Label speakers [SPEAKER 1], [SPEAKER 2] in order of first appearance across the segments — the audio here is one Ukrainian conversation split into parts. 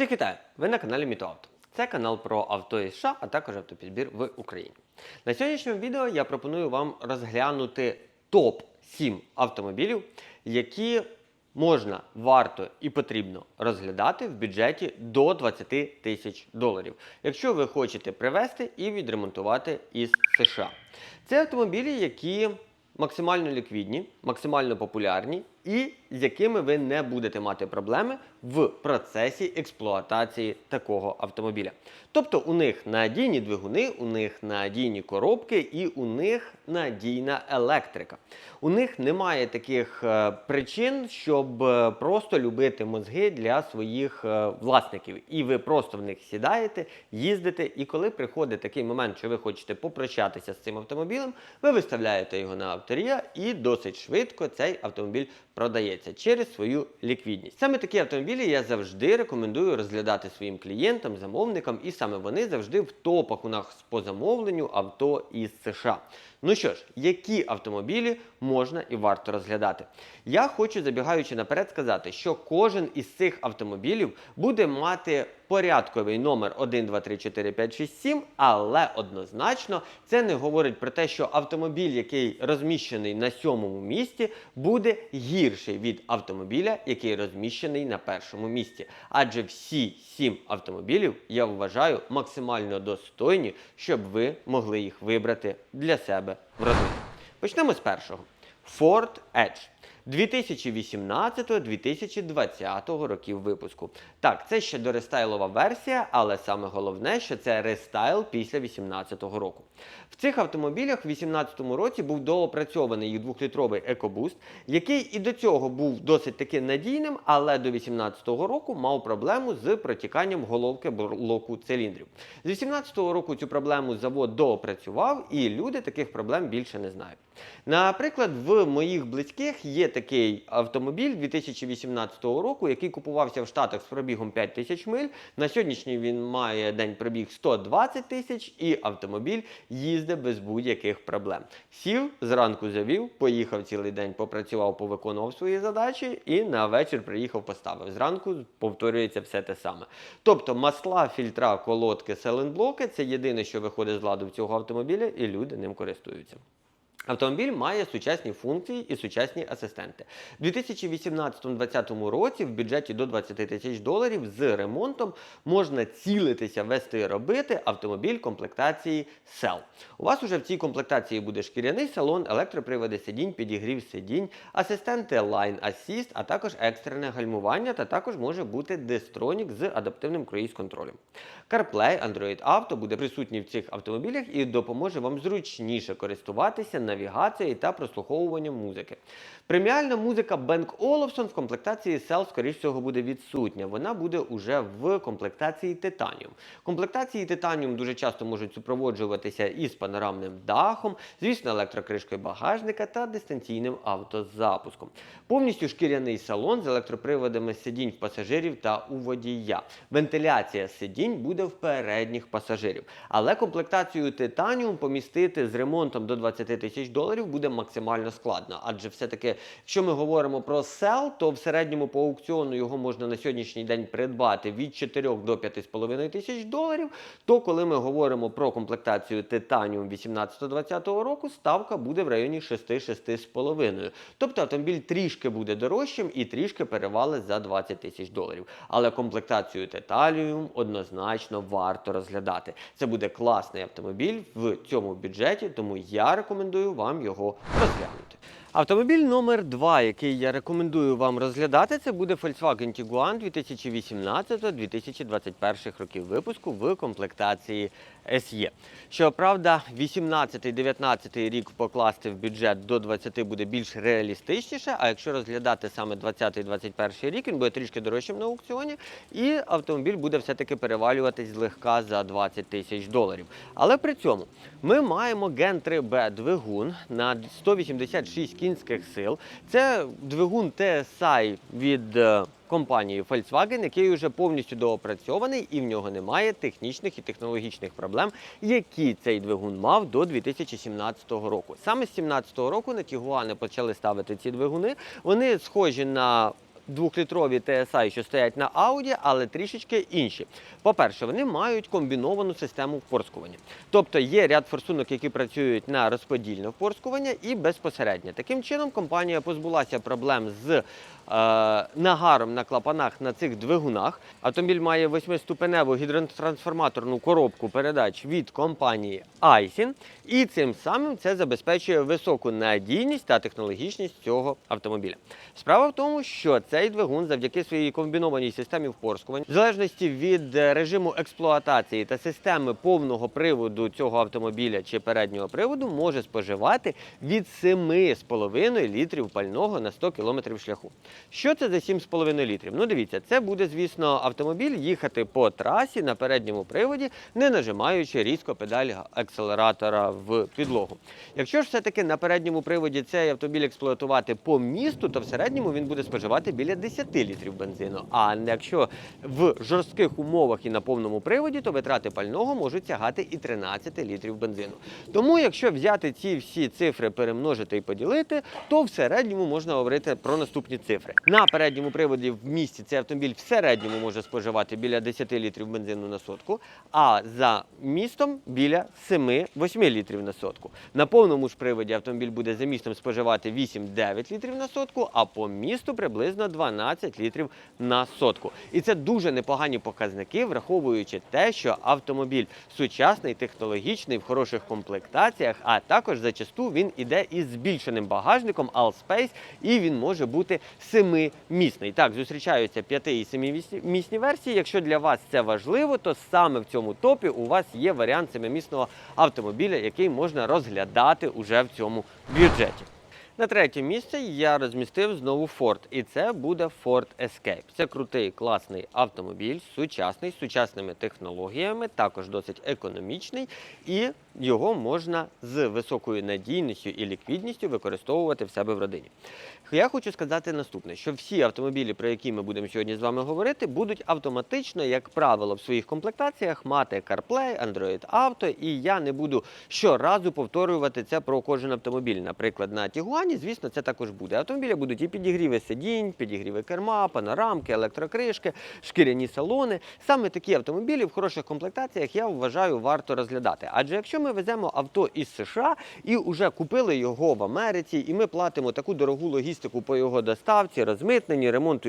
[SPEAKER 1] Всіх вітаю! Ви на каналі Мітоавто. Це канал про авто із США, а також автопідбір в Україні. На сьогоднішньому відео я пропоную вам розглянути топ 7 автомобілів, які можна, варто і потрібно розглядати в бюджеті до 20 тисяч доларів, якщо ви хочете привезти і відремонтувати із США. Це автомобілі, які максимально ліквідні, максимально популярні і з якими ви не будете мати проблеми в процесі експлуатації такого автомобіля. Тобто у них надійні двигуни, у них надійні коробки і у них надійна електрика. У них немає таких е, причин, щоб е, просто любити мозги для своїх е, власників. І ви просто в них сідаєте, їздите, і коли приходить такий момент, що ви хочете попрощатися з цим автомобілем, ви виставляєте його на авторія і досить швидко цей автомобіль продається через свою ліквідність. Саме такі автомобілі я завжди рекомендую розглядати своїм клієнтам, замовникам, і саме вони завжди в топах у нас по замовленню авто із США. Ну що ж, які автомобілі можна і варто розглядати? Я хочу, забігаючи наперед, сказати, що кожен із цих автомобілів буде мати порядковий номер 1, 2, 3, 4, 5, 6, 7, але однозначно це не говорить про те, що автомобіль, який розміщений на сьомому місці, буде гірший від автомобіля, який розміщений на першому місці. Адже всі сім автомобілів я вважаю максимально достойні, щоб ви могли їх вибрати для себе в родину. Почнемо з першого. Ford Edge. 2018-2020 років випуску. Так, це ще дорестайлова версія, але саме головне, що це рестайл після 2018 року. В цих автомобілях в 2018 році був доопрацьований їх 2-літровий EcoBoost, який і до цього був досить таки надійним, але до 2018 року мав проблему з протіканням головки блоку циліндрів. З 2018 року цю проблему завод доопрацював, і люди таких проблем більше не знають. Наприклад, в моїх близьких є такий автомобіль 2018 року, який купувався в Штатах з пробігом 5 тисяч миль. На сьогоднішній він має день пробіг 120 тисяч, і автомобіль їздить без будь-яких проблем. Сів, зранку завів, поїхав цілий день, попрацював, повиконував свої задачі і на вечір приїхав, поставив. Зранку повторюється все те саме. Тобто масла, фільтра, колодки, селенблоки це єдине, що виходить з ладу в цього автомобіля, і люди ним користуються. Автомобіль має сучасні функції і сучасні асистенти. У 2018-2020 році в бюджеті до 20 тисяч доларів з ремонтом можна цілитися, вести і робити автомобіль комплектації SEL. У вас уже в цій комплектації буде шкіряний салон, електроприводи сидінь, підігрів сидінь, асистенти Line Assist, а також екстрене гальмування, та також може бути Destronік з адаптивним круїз-контролем. CarPlay, Android Auto буде присутній в цих автомобілях і допоможе вам зручніше користуватися навігацією та прослуховуванням музики. Преміальна музика Bang Olufsen в комплектації Cell, скоріш всього, буде відсутня. Вона буде уже в комплектації Titanium. Комплектації Titanium дуже часто можуть супроводжуватися із панорамним дахом, звісно, електрокришкою багажника та дистанційним автозапуском. Повністю шкіряний салон з електроприводами сидінь пасажирів та у водія. Вентиляція сидінь буде в передніх пасажирів. Але комплектацію Titanium помістити з ремонтом до 20 тисяч доларів буде максимально складно. Адже все-таки, якщо ми говоримо про сел, то в середньому по аукціону його можна на сьогоднішній день придбати від 4 до 5,5 тисяч доларів. То коли ми говоримо про комплектацію Titanium 18-20 року, ставка буде в районі 6-6,5. Тобто автомобіль трішки буде дорожчим і трішки перевалить за 20 тисяч доларів. Але комплектацію Titanium однозначно варто розглядати. Це буде класний автомобіль в цьому бюджеті, тому я рекомендую вам його розглянути. Автомобіль номер 2 який я рекомендую вам розглядати, це буде Volkswagen Tiguan 2018-2021 років випуску в комплектації SE. Щоправда, 18-19 рік покласти в бюджет до 20 буде більш реалістичніше, а якщо розглядати саме 20-21 рік, він буде трішки дорожчим на аукціоні, і автомобіль буде все-таки перевалюватись злегка за 20 тисяч доларів. Але при цьому ми маємо Gen 3B двигун на 186 кінських сил. Це двигун TSI від компанії Volkswagen, який вже повністю доопрацьований і в нього немає технічних і технологічних проблем, які цей двигун мав до 2017 року. Саме з 2017 року на Тігуани почали ставити ці двигуни. Вони схожі на двохлітрові TSI, що стоять на Audi, але трішечки інші. По-перше, вони мають комбіновану систему впорскування. Тобто є ряд форсунок, які працюють на розподільне впорскування і безпосередньо. Таким чином, компанія позбулася проблем з нагаром на клапанах на цих двигунах. Автомобіль має восьмиступеневу гідротрансформаторну коробку передач від компанії Aisin, і цим самим це забезпечує високу надійність та технологічність цього автомобіля. Справа в тому, що цей двигун завдяки своїй комбінованій системі впорскувань, в залежності від е, режиму експлуатації та системи повного приводу цього автомобіля чи переднього приводу, може споживати від 7,5 літрів пального на 100 км шляху. Що це за 7,5 літрів? Ну дивіться, це буде, звісно, автомобіль їхати по трасі на передньому приводі, не нажимаючи різко педаль акселератора в підлогу. Якщо ж все-таки на передньому приводі цей автомобіль експлуатувати по місту, то в середньому він буде споживати біля 10 літрів бензину. А якщо в жорстких умовах і на повному приводі, то витрати пального можуть сягати і 13 літрів бензину. Тому, якщо взяти ці всі цифри, перемножити і поділити, то в середньому можна говорити про наступні цифри. На передньому приводі в місті цей автомобіль в середньому може споживати біля 10 літрів бензину на сотку, а за містом біля 7-8 літрів на сотку. На повному ж приводі автомобіль буде за містом споживати 8-9 літрів на сотку, а по місту приблизно 12 літрів на сотку. І це дуже непогані показники, враховуючи те, що автомобіль сучасний, технологічний, в хороших комплектаціях, а також зачасту він іде із збільшеним багажником Allspace, і він може бути семимісний. Так, зустрічаються 5 і 7-місні версії. Якщо для вас це важливо, то саме в цьому топі у вас є варіант семимісного автомобіля, який можна розглядати уже в цьому бюджеті. На третє місце я розмістив знову Ford, і це буде Ford Escape. Це крутий, класний автомобіль, сучасний, з сучасними технологіями, також досить економічний, і його можна з високою надійністю і ліквідністю використовувати в себе в родині. Я хочу сказати наступне: що всі автомобілі, про які ми будемо сьогодні з вами говорити, будуть автоматично, як правило, в своїх комплектаціях мати CarPlay, Android Auto, і я не буду щоразу повторювати це про кожен автомобіль. Наприклад, на Тігуані, звісно, це також буде. Автомобіля будуть і підігріви сидінь, підігріви керма, панорамки, електрокришки, шкіряні салони. Саме такі автомобілі в хороших комплектаціях я вважаю варто розглядати. Адже якщо ми веземо авто із США і вже купили його в Америці, і ми платимо таку дорогу логістику по його доставці, розмитненню, ремонту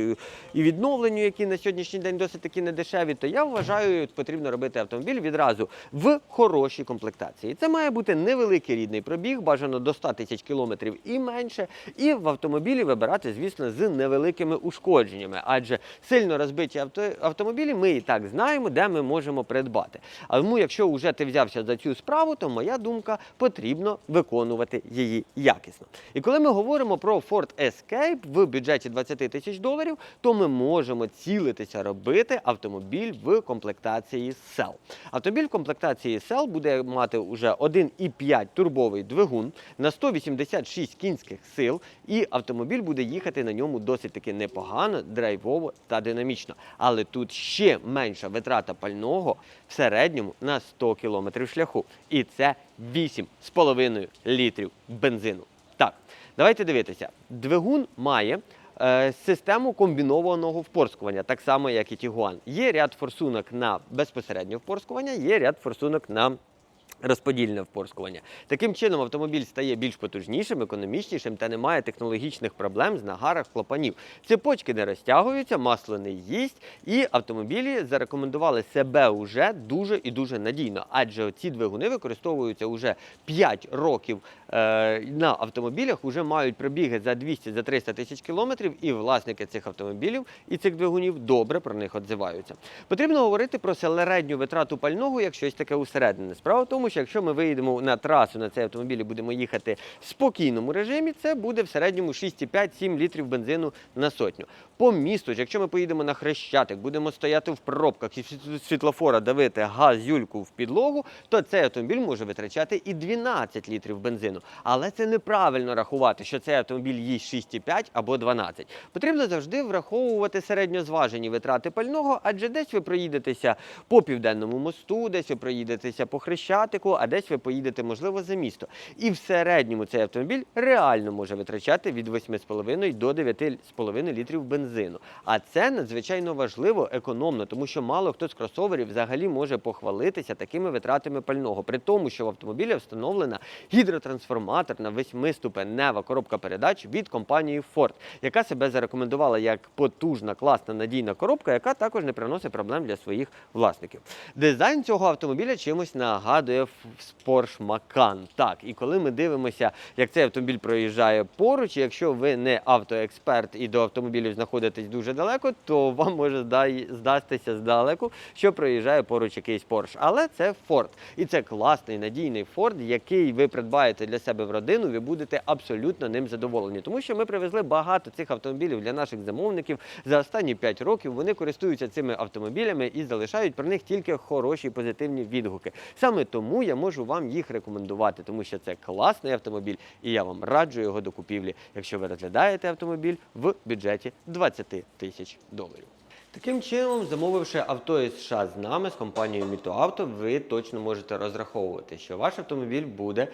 [SPEAKER 1] і відновленню, які на сьогоднішній день досить таки недешеві, то я вважаю, потрібно робити автомобіль відразу в хорошій комплектації. Це має бути невеликий рідний пробіг, бажано до 100 тисяч кілометрів і менше, і в автомобілі вибирати, звісно, з невеликими ушкодженнями, адже сильно розбиті авто, автомобілі ми і так знаємо, де ми можемо придбати. А тому, якщо вже ти взявся за цю справу, то моя думка потрібно виконувати її якісно. І коли ми говоримо про Ford Escape в бюджеті 20 тисяч доларів, то ми можемо цілитися робити автомобіль в комплектації Cell. Автомобіль в комплектації Cell буде мати уже 1,5 турбовий двигун на 186 кінських сил, і автомобіль буде їхати на ньому досить таки непогано, драйвово та динамічно. Але тут ще менша витрата пального в середньому на 100 км шляху. І це 8,5 літрів бензину. Так, давайте дивитися. Двигун має е, систему комбінованого впорскування, так само, як і Тігуан. Є ряд форсунок на безпосереднє впорскування, є ряд форсунок на розподільне впорскування. Таким чином автомобіль стає більш потужнішим, економічнішим та не має технологічних проблем з нагарах клапанів. Цепочки не розтягуються, масло не їсть, і автомобілі зарекомендували себе уже дуже і дуже надійно, адже ці двигуни використовуються уже 5 років е, на автомобілях, вже мають пробіги за 200 за 300 тисяч кілометрів, і власники цих автомобілів і цих двигунів добре про них відзиваються. Потрібно говорити про середню витрату пального як щось таке усередине. Справа тому, що якщо ми виїдемо на трасу на цей автомобіль і будемо їхати в спокійному режимі, це буде в середньому 6,5-7 літрів бензину на сотню. По місту, якщо ми поїдемо на хрещатик, будемо стояти в пробках і світлофора давити газ юльку в підлогу, то цей автомобіль може витрачати і 12 літрів бензину. Але це неправильно рахувати, що цей автомобіль їсть 6,5 або 12. Потрібно завжди враховувати середньозважені витрати пального, адже десь ви проїдетеся по південному мосту, десь ви проїдетеся по хрещатику, Адриатику, а десь ви поїдете, можливо, за місто. І в середньому цей автомобіль реально може витрачати від 8,5 до 9,5 літрів бензину. А це надзвичайно важливо, економно, тому що мало хто з кросоверів взагалі може похвалитися такими витратами пального, при тому, що в автомобілі встановлена гідротрансформаторна восьмиступенева коробка передач від компанії Ford, яка себе зарекомендувала як потужна, класна, надійна коробка, яка також не приносить проблем для своїх власників. Дизайн цього автомобіля чимось нагадує Porsche Macan. Так, і коли ми дивимося, як цей автомобіль проїжджає поруч, якщо ви не автоексперт і до автомобілів знаходитесь дуже далеко, то вам може здастися здалеку, що проїжджає поруч якийсь Porsche. Але це Ford. І це класний надійний Ford, який ви придбаєте для себе в родину, ви будете абсолютно ним задоволені. Тому що ми привезли багато цих автомобілів для наших замовників за останні 5 років. Вони користуються цими автомобілями і залишають про них тільки хороші позитивні відгуки. Саме тому я можу вам їх рекомендувати, тому що це класний автомобіль, і я вам раджу його до купівлі, якщо ви розглядаєте автомобіль в бюджеті 20 тисяч доларів. Таким чином, замовивши авто із США з нами, з компанією Мітоавто, ви точно можете розраховувати, що ваш автомобіль буде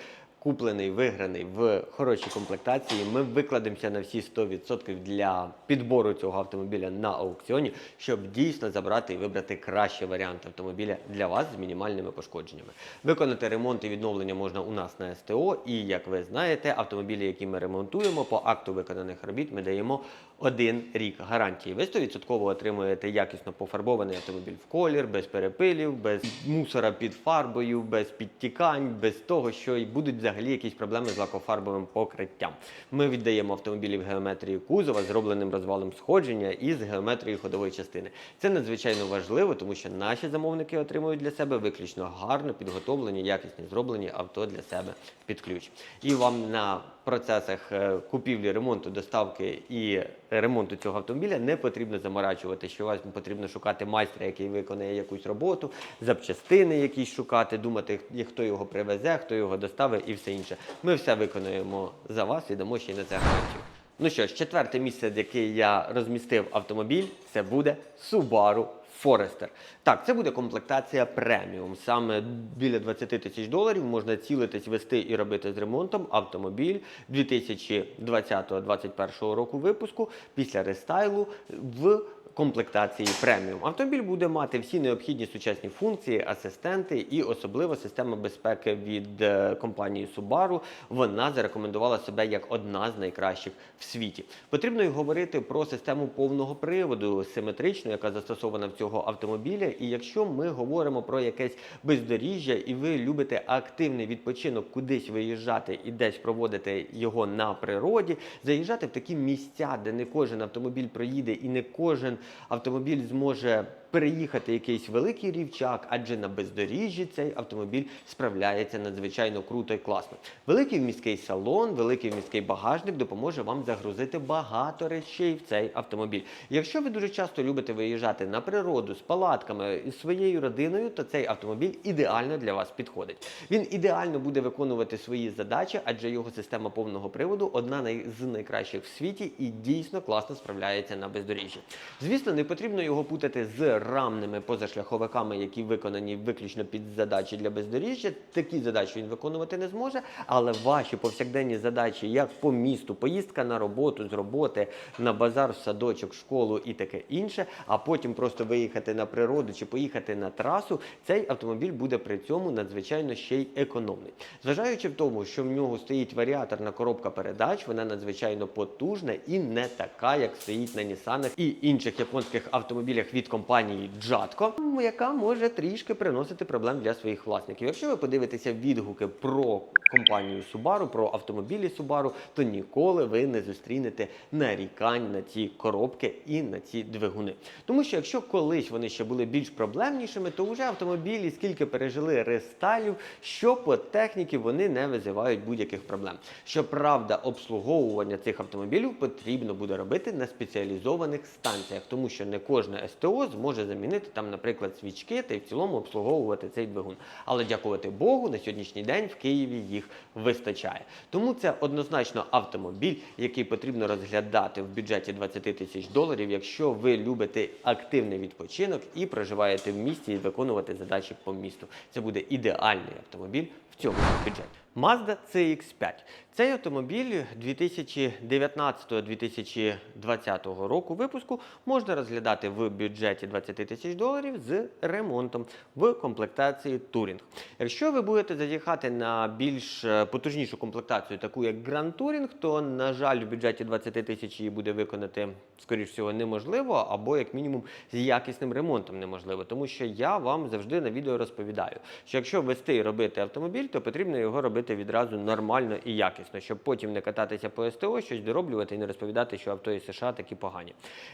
[SPEAKER 1] куплений, виграний в хорошій комплектації. Ми викладемося на всі 100% для підбору цього автомобіля на аукціоні, щоб дійсно забрати і вибрати кращий варіант автомобіля для вас з мінімальними пошкодженнями. Виконати ремонт і відновлення можна у нас на СТО. І як ви знаєте, автомобілі, які ми ремонтуємо, по акту виконаних робіт ми даємо один рік гарантії. Ви 100% отримуєте якісно пофарбований автомобіль в колір, без перепилів, без мусора під фарбою, без підтікань, без того, що й будуть взагалі якісь проблеми з лакофарбовим покриттям. Ми віддаємо автомобілі в геометрії кузова, зробленим розвалом сходження і з геометрії ходової частини. Це надзвичайно важливо, тому що наші замовники отримують для себе виключно гарно підготовлені, якісні зроблені авто для себе під ключ. І вам на процесах е, купівлі, ремонту, доставки і ремонту цього автомобіля не потрібно заморачувати, що вам потрібно шукати майстра, який виконає якусь роботу, запчастини якісь шукати, думати, хто його привезе, хто його доставить і все інше. Ми все виконуємо за вас і дамо ще й на це гарантію. Ну що ж, четверте місце, яке я розмістив автомобіль, це буде Subaru Forester. Так, це буде комплектація преміум. Саме біля 20 тисяч доларів можна цілитись, вести і робити з ремонтом автомобіль 2020-2021 року випуску після рестайлу в комплектації преміум. Автомобіль буде мати всі необхідні сучасні функції, асистенти і особливо система безпеки від е, компанії Subaru. Вона зарекомендувала себе як одна з найкращих в світі. Потрібно й говорити про систему повного приводу симетричну, яка застосована в цього автомобіля. І якщо ми говоримо про якесь бездоріжжя, і ви любите активний відпочинок кудись виїжджати і десь проводити його на природі, заїжджати в такі місця, де не кожен автомобіль проїде і не кожен автомобіль зможе переїхати якийсь великий рівчак, адже на бездоріжжі цей автомобіль справляється надзвичайно круто і класно. Великий вмісткий салон, великий вмісткий багажник допоможе вам загрузити багато речей в цей автомобіль. Якщо ви дуже часто любите виїжджати на природу з палатками із своєю родиною, то цей автомобіль ідеально для вас підходить. Він ідеально буде виконувати свої задачі, адже його система повного приводу одна з найкращих в світі і дійсно класно справляється на бездоріжжі. Звісно, не потрібно його путати з рамними позашляховиками, які виконані виключно під задачі для бездоріжжя. Такі задачі він виконувати не зможе, але ваші повсякденні задачі, як по місту, поїздка на роботу з роботи, на базар, садочок, школу і таке інше, а потім просто виїхати на природу чи поїхати на трасу, цей автомобіль буде при цьому надзвичайно ще й економний. Зважаючи в тому, що в нього стоїть варіаторна коробка передач, вона надзвичайно потужна і не така, як стоїть на Нісанах і інших японських автомобілях від компанії Jatco, яка може трішки приносити проблем для своїх власників. Якщо ви подивитеся відгуки про компанію Subaru, про автомобілі Subaru, то ніколи ви не зустрінете нарікань на ці коробки і на ці двигуни. Тому що якщо колись вони ще були більш проблемнішими, то вже автомобілі, скільки пережили рестайлів, що по техніці вони не визивають будь-яких проблем. Щоправда, обслуговування цих автомобілів потрібно буде робити на спеціалізованих станціях, тому що не кожне СТО зможе може замінити там, наприклад, свічки та й в цілому обслуговувати цей двигун. Але дякувати Богу, на сьогоднішній день в Києві їх вистачає. Тому це однозначно автомобіль, який потрібно розглядати в бюджеті 20 тисяч доларів, якщо ви любите активний відпочинок і проживаєте в місті і виконувати задачі по місту. Це буде ідеальний автомобіль цьому бюджеті. Mazda CX-5. Цей автомобіль 2019-2020 року випуску можна розглядати в бюджеті 20 тисяч доларів з ремонтом в комплектації Touring. Якщо ви будете зазіхати на більш е, потужнішу комплектацію, таку як Grand Touring, то, на жаль, в бюджеті 20 тисяч її буде виконати, скоріш всього, неможливо, або як мінімум з якісним ремонтом неможливо. Тому що я вам завжди на відео розповідаю, що якщо вести і робити автомобіль, то потрібно його робити відразу нормально і якісно, щоб потім не кататися по СТО, щось дороблювати і не розповідати, що авто із США такі погані.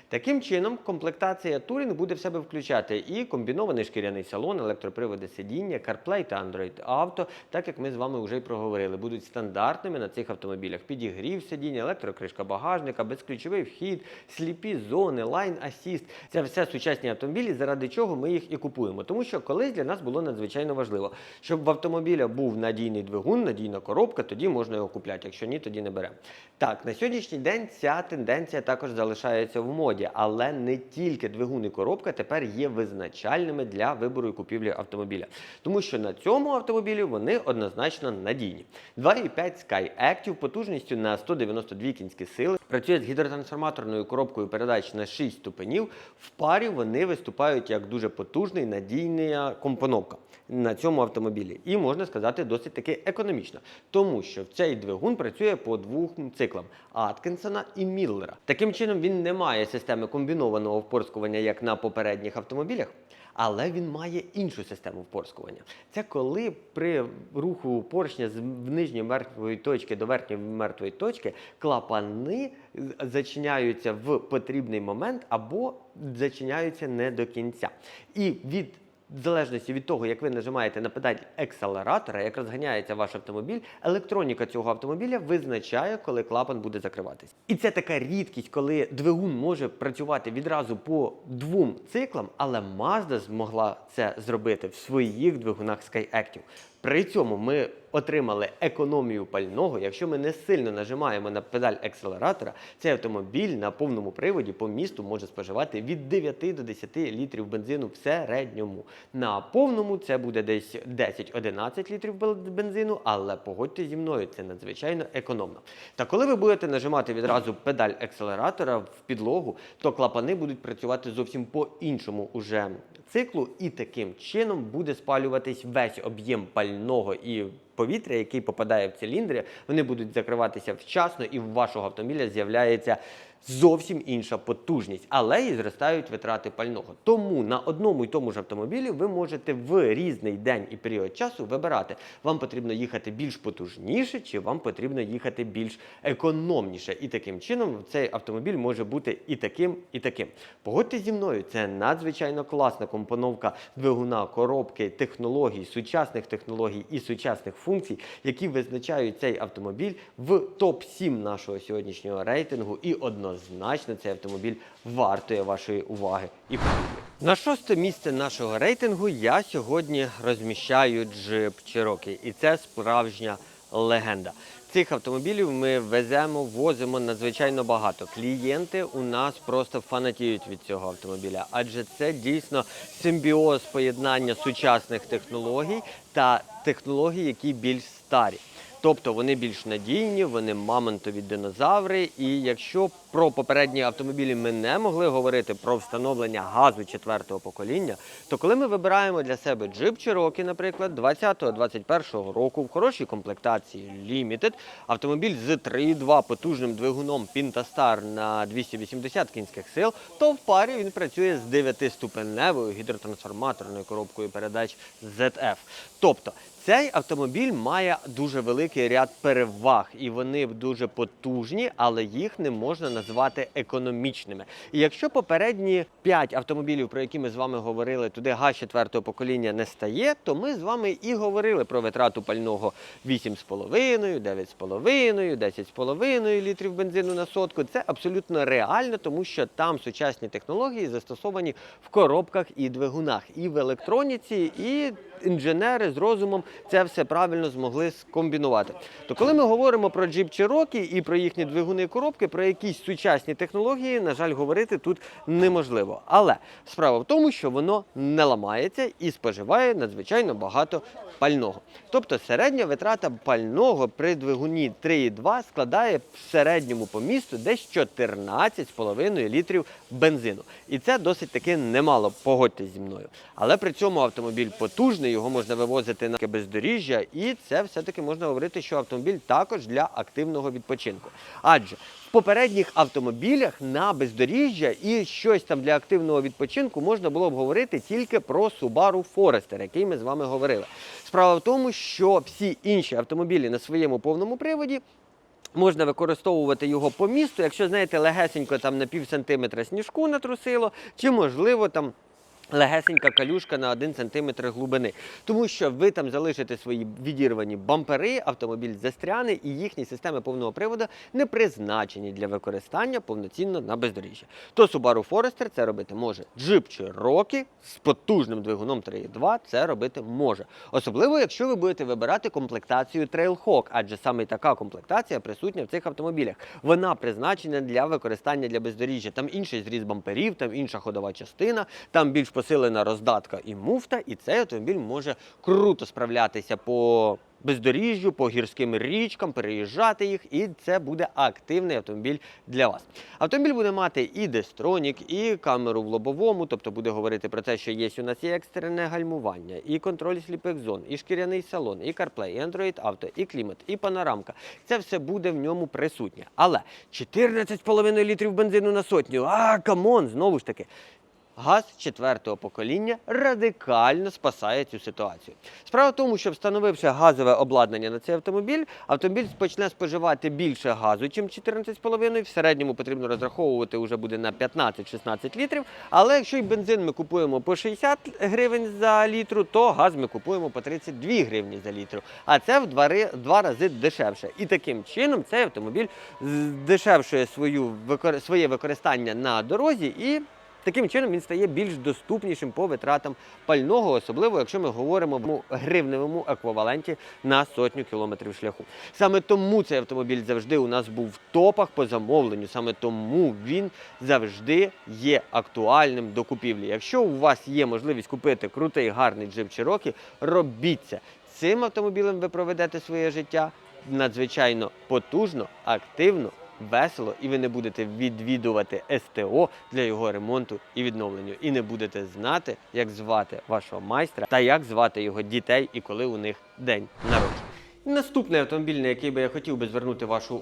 [SPEAKER 1] Таким чином, комплектація Touring буде в себе включати і комбінований шкіряний салон, електроприводи сидіння, CarPlay та Android Auto, так як ми з вами вже й проговорили, будуть стандартними на цих автомобілях. Підігрів сидіння, електрокришка багажника, безключовий вхід, сліпі зони, Line Assist. Це все сучасні автомобілі, заради чого ми їх і купуємо. Тому що колись для нас було надзвичайно важливо, щоб в автомобіля був надійний двигун, надійна коробка, тоді можна його купляти. Якщо ні, тоді не беремо. Так, на сьогоднішній день ця тенденція також залишається в моді, але не тільки двигун і коробка тепер є визначальними для вибору і купівлі автомобіля. Тому що на цьому автомобілі вони однозначно надійні. 2,5 Sky Active потужністю на 192 кінські сили. Працює з гідротрансформаторною коробкою передач на 6 ступенів. В парі вони виступають як дуже потужний надійна компоновка на цьому автомобілі. І можна сказати, досить таки економічно, тому що цей двигун працює по двох циклам Аткінсона і Міллера. Таким чином він не має системи комбінованого впорскування, як на попередніх автомобілях. Але він має іншу систему впорскування. Це коли при руху поршня з нижньої мертвої точки до верхньої мертвої точки клапани зачиняються в потрібний момент або зачиняються не до кінця. І від в залежності від того, як ви нажимаєте на педаль акселератора, як розганяється ваш автомобіль, електроніка цього автомобіля визначає, коли клапан буде закриватись. І це така рідкість, коли двигун може працювати відразу по двом циклам, але Mazda змогла це зробити в своїх двигунах SkyActiv. При цьому ми отримали економію пального. Якщо ми не сильно нажимаємо на педаль акселератора, цей автомобіль на повному приводі по місту може споживати від 9 до 10 літрів бензину в середньому. На повному це буде десь 10-11 літрів бензину, але погодьте зі мною, це надзвичайно економно. Та коли ви будете нажимати відразу педаль акселератора в підлогу, то клапани будуть працювати зовсім по іншому уже циклу, і таким чином буде спалюватись весь об'єм пального і повітря, який попадає в циліндри. Вони будуть закриватися вчасно, і в вашого автомобіля з'являється зовсім інша потужність, але і зростають витрати пального. Тому на одному й тому ж автомобілі ви можете в різний день і період часу вибирати, вам потрібно їхати більш потужніше, чи вам потрібно їхати більш економніше. І таким чином цей автомобіль може бути і таким, і таким. Погодьте зі мною, це надзвичайно класна компоновка двигуна, коробки, технологій, сучасних технологій і сучасних функцій, які визначають цей автомобіль в топ-7 нашого сьогоднішнього рейтингу. І однозначно цей автомобіль вартує вашої уваги і покупки. На шосте місце нашого рейтингу я сьогодні розміщаю джип Cherokee. І це справжня легенда. Цих автомобілів ми веземо, возимо надзвичайно багато. Клієнти у нас просто фанатіють від цього автомобіля, адже це дійсно симбіоз поєднання сучасних технологій та технологій, які більш старі. Тобто вони більш надійні, вони мамонтові динозаври. І якщо про попередні автомобілі ми не могли говорити про встановлення газу четвертого покоління, то коли ми вибираємо для себе Jeep Cherokee, наприклад, 20-21 року в хорошій комплектації Limited, автомобіль з 3.2 потужним двигуном Pintastar на 280 кінських сил, то в парі він працює з 9-ступеневою гідротрансформаторною коробкою передач ZF. Тобто цей автомобіль має дуже великий ряд переваг, і вони дуже потужні, але їх не можна назвати економічними. І якщо попередні 5 автомобілів, про які ми з вами говорили, туди газ четвертого покоління не стає, то ми з вами і говорили про витрату пального 8,5, 9,5, 10,5 літрів бензину на сотку. Це абсолютно реально, тому що там сучасні технології застосовані в коробках і двигунах, і в електроніці, і інженери з розумом це все правильно змогли скомбінувати. То коли ми говоримо про Jeep Cherokee і про їхні двигуни коробки, про якісь сучасні технології, на жаль, говорити тут неможливо. Але справа в тому, що воно не ламається і споживає надзвичайно багато пального. Тобто середня витрата пального при двигуні 3,2 складає в середньому по місту десь 14,5 літрів бензину. І це досить таки немало, погодьтесь зі мною. Але при цьому автомобіль потужний, його можна вивозити на бездоріжжя, і це все-таки можна говорити, що автомобіль також для активного відпочинку. Адже в попередніх автомобілях на бездоріжжя і щось там для активного відпочинку можна було б говорити тільки про Subaru Forester, який ми з вами говорили. Справа в тому, що всі інші автомобілі на своєму повному приводі Можна використовувати його по місту, якщо знаєте, легесенько там на пів сантиметра сніжку натрусило, чи можливо там. Легесенька калюшка на 1 см глибини, тому що ви там залишите свої відірвані бампери, автомобіль застряне, і їхні системи повного приводу не призначені для використання повноцінно на бездоріжжя. То Subaru Forester це робити може. Jeep Cherokee з потужним двигуном 3.2 це робити може. Особливо, якщо ви будете вибирати комплектацію Trailhawk, адже саме така комплектація присутня в цих автомобілях. Вона призначена для використання для бездоріжжя. Там інший зріз бамперів, там інша ходова частина, там більш посилена роздатка і муфта, і цей автомобіль може круто справлятися по бездоріжжю, по гірським річкам, переїжджати їх, і це буде активний автомобіль для вас. Автомобіль буде мати і дестронік, і камеру в лобовому, тобто буде говорити про те, що є у нас і екстрене гальмування, і контроль сліпих зон, і шкіряний салон, і CarPlay, і Android Auto, і клімат, і панорамка. Це все буде в ньому присутнє. Але 14,5 літрів бензину на сотню. А, камон, знову ж таки. Газ четвертого покоління радикально спасає цю ситуацію. Справа в тому, що встановивши газове обладнання на цей автомобіль, автомобіль почне споживати більше газу, ніж 14,5. В середньому потрібно розраховувати вже буде на 15-16 літрів. Але якщо й бензин ми купуємо по 60 гривень за літру, то газ ми купуємо по 32 гривні за літру. А це в два, два рази дешевше. І таким чином цей автомобіль здешевшує свою, своє використання на дорозі і Таким чином він стає більш доступнішим по витратам пального, особливо якщо ми говоримо в гривневому еквіваленті на сотню кілометрів шляху. Саме тому цей автомобіль завжди у нас був в топах по замовленню. Саме тому він завжди є актуальним до купівлі. Якщо у вас є можливість купити крутий гарний джип Cherokee, робіть це. Цим автомобілем ви проведете своє життя надзвичайно потужно, активно весело, і ви не будете відвідувати СТО для його ремонту і відновлення. І не будете знати, як звати вашого майстра та як звати його дітей і коли у них день народження. Наступний автомобіль, на який би я хотів би звернути вашу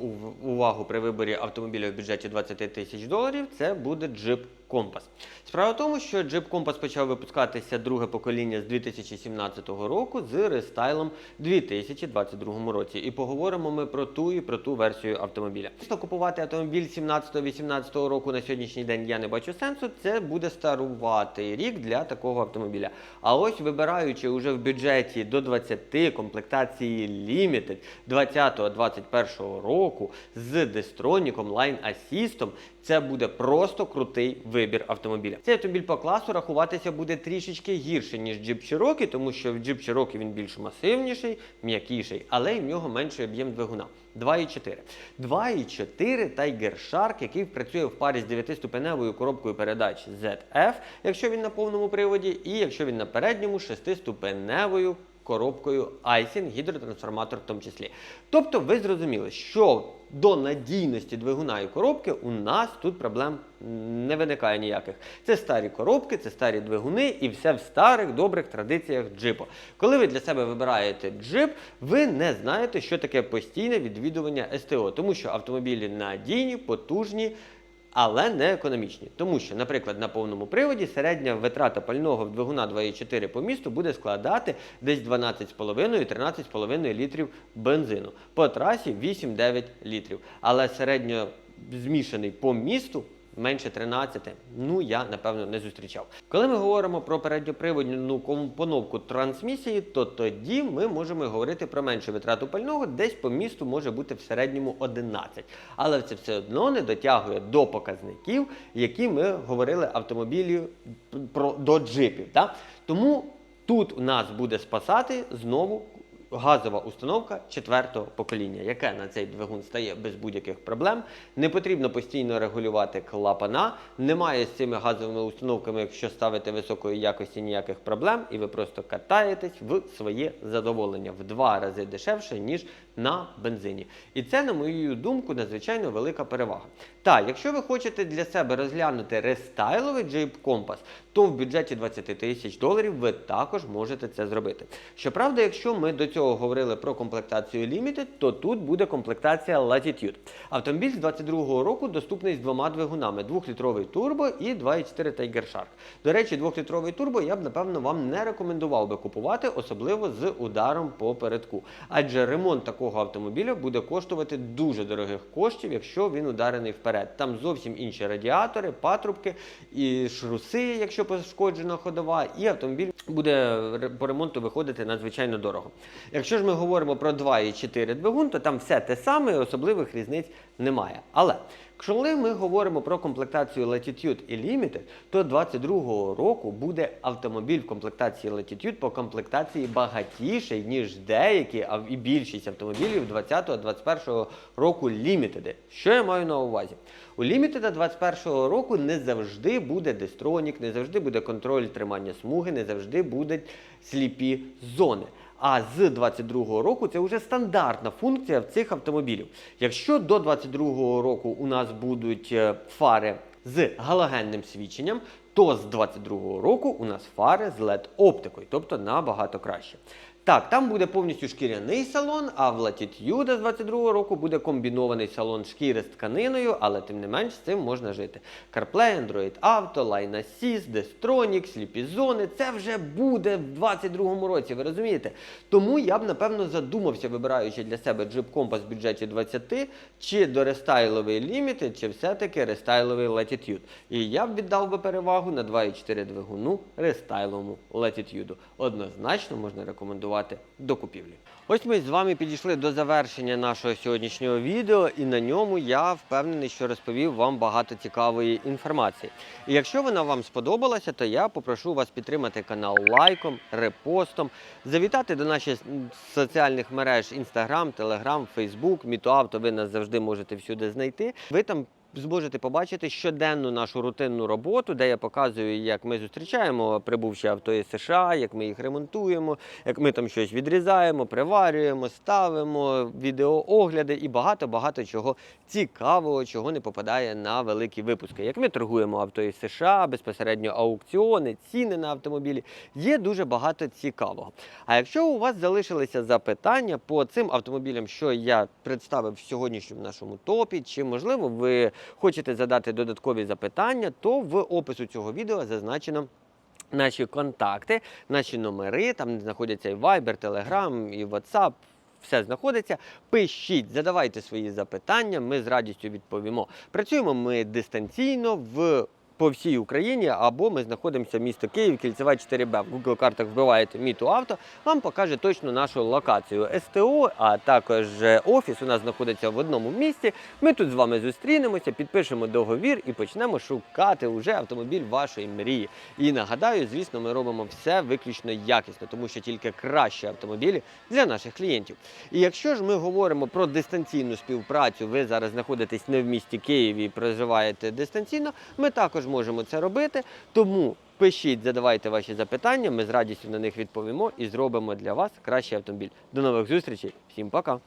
[SPEAKER 1] увагу при виборі автомобіля в бюджеті 20 тисяч доларів, це буде Jeep Compass. Справа в тому, що Jeep Compass почав випускатися друге покоління з 2017 року з рестайлом 2022 році. І поговоримо ми про ту і про ту версію автомобіля. Звісно, купувати автомобіль 17-18 року на сьогоднішній день я не бачу сенсу. Це буде старуватий рік для такого автомобіля. А ось вибираючи уже в бюджеті до 20 комплектації Limited 20-21 року з дестроніком, Line Assist, це буде просто крутий вибір автомобіля. Цей автомобіль по класу рахуватися буде трішечки гірше, ніж Jeep Cherokee, тому що в Jeep Cherokee він більш масивніший, м'якіший, але й в нього менший об'єм двигуна. 2,4. 2,4 Tiger Shark, який працює в парі з 9-ступеневою коробкою передач ZF, якщо він на повному приводі, і якщо він на передньому 6-ступеневою коробкою Айсін, гідротрансформатор в тому числі. Тобто ви зрозуміли, що до надійності двигуна і коробки у нас тут проблем не виникає ніяких. Це старі коробки, це старі двигуни і все в старих добрих традиціях джипу. Коли ви для себе вибираєте джип, ви не знаєте, що таке постійне відвідування СТО, тому що автомобілі надійні, потужні але не економічні. Тому що, наприклад, на повному приводі середня витрата пального в двигуна 2,4 по місту буде складати десь 12,5-13,5 літрів бензину. По трасі 8-9 літрів. Але середньо змішаний по місту. Менше 13, ну я напевно не зустрічав. Коли ми говоримо про передньоприводну компоновку трансмісії, то тоді ми можемо говорити про меншу витрату пального, десь по місту може бути в середньому 11. Але це все одно не дотягує до показників, які ми говорили автомобілі про до джипів. Так? Тому тут у нас буде спасати знову газова установка четвертого покоління, яке на цей двигун стає без будь-яких проблем. Не потрібно постійно регулювати клапана. Немає з цими газовими установками, якщо ставите високої якості ніяких проблем, і ви просто катаєтесь в своє задоволення в два рази дешевше, ніж на бензині. І це, на мою думку, надзвичайно велика перевага. Так, якщо ви хочете для себе розглянути рестайловий Jeep Compass, то в бюджеті 20 тисяч доларів ви також можете це зробити. Щоправда, якщо ми до цього говорили про комплектацію Limited, то тут буде комплектація Latitude. Автомобіль з 22-го року доступний з двома двигунами: 2-літровий турбо і 2,4 Tiger Shark. До речі, 2-літровий турбо я б напевно вам не рекомендував би купувати, особливо з ударом по передку. Адже ремонт такого автомобіля буде коштувати дуже дорогих коштів, якщо він ударений вперед. Там зовсім інші радіатори, патрубки і шруси, якщо пошкоджена ходова, і автомобіль буде по ремонту виходити надзвичайно дорого. Якщо ж ми говоримо про 2,4 двигун, то там все те саме, особливих різниць немає. Але коли ми говоримо про комплектацію Latitude і Limited, то 22-го року буде автомобіль в комплектації Latitude по комплектації багатіший, ніж деякі а і більшість автомобілів 20-21 року Limited. Що я маю на увазі? У Limited 21 року не завжди буде дестронік, не завжди буде контроль тримання смуги, не завжди будуть сліпі зони. А з 22-го року це вже стандартна функція в цих автомобілів. Якщо до 22-го року у нас будуть е, фари з галогенним свідченням, то з 22-го року у нас фари з LED-оптикою, тобто набагато краще. Так, там буде повністю шкіряний салон, а в Latitude з 22-го року буде комбінований салон шкіри з тканиною, але тим не менш з цим можна жити. CarPlay, Android Auto, Line Assist, Destronic, сліпі зони, це вже буде в 22-му році, ви розумієте? Тому я б напевно задумався, вибираючи для себе Jeep Compass в бюджеті 20, чи до рестайловий Limited, чи все-таки рестайловий Latitude. І я б віддав би перевагу на 2,4 двигуну рестайловому Latitude. Однозначно можна рекомендувати до купівлі. Ось ми з вами підійшли до завершення нашого сьогоднішнього відео, і на ньому я впевнений, що розповів вам багато цікавої інформації. І якщо вона вам сподобалася, то я попрошу вас підтримати канал лайком, репостом, завітати до наших соціальних мереж Instagram, Telegram, Facebook, Мітоавто. Ви нас завжди можете всюди знайти. Ви там зможете побачити щоденну нашу рутинну роботу, де я показую, як ми зустрічаємо прибувші авто із США, як ми їх ремонтуємо, як ми там щось відрізаємо, приварюємо, ставимо, відеоогляди і багато-багато чого цікавого, чого не попадає на великі випуски. Як ми торгуємо авто із США, безпосередньо аукціони, ціни на автомобілі. Є дуже багато цікавого. А якщо у вас залишилися запитання по цим автомобілям, що я представив в сьогоднішньому нашому топі, чи можливо ви хочете задати додаткові запитання, то в опису цього відео зазначено. Наші контакти, наші номери, там знаходяться і Viber, Telegram, і WhatsApp. Все знаходиться. Пишіть, задавайте свої запитання, ми з радістю відповімо. Працюємо ми дистанційно в по всій Україні, або ми знаходимося в місто Київ, кільцева 4Б. В Google картах вбиваєте міту авто, вам покаже точно нашу локацію СТО, а також офіс у нас знаходиться в одному місці. Ми тут з вами зустрінемося, підпишемо договір і почнемо шукати уже автомобіль вашої мрії. І нагадаю, звісно, ми робимо все виключно якісно, тому що тільки кращі автомобілі для наших клієнтів. І якщо ж ми говоримо про дистанційну співпрацю, ви зараз знаходитесь не в місті Києві і проживаєте дистанційно, ми також можемо це робити. Тому пишіть, задавайте ваші запитання, ми з радістю на них відповімо і зробимо для вас кращий автомобіль. До нових зустрічей, всім пока!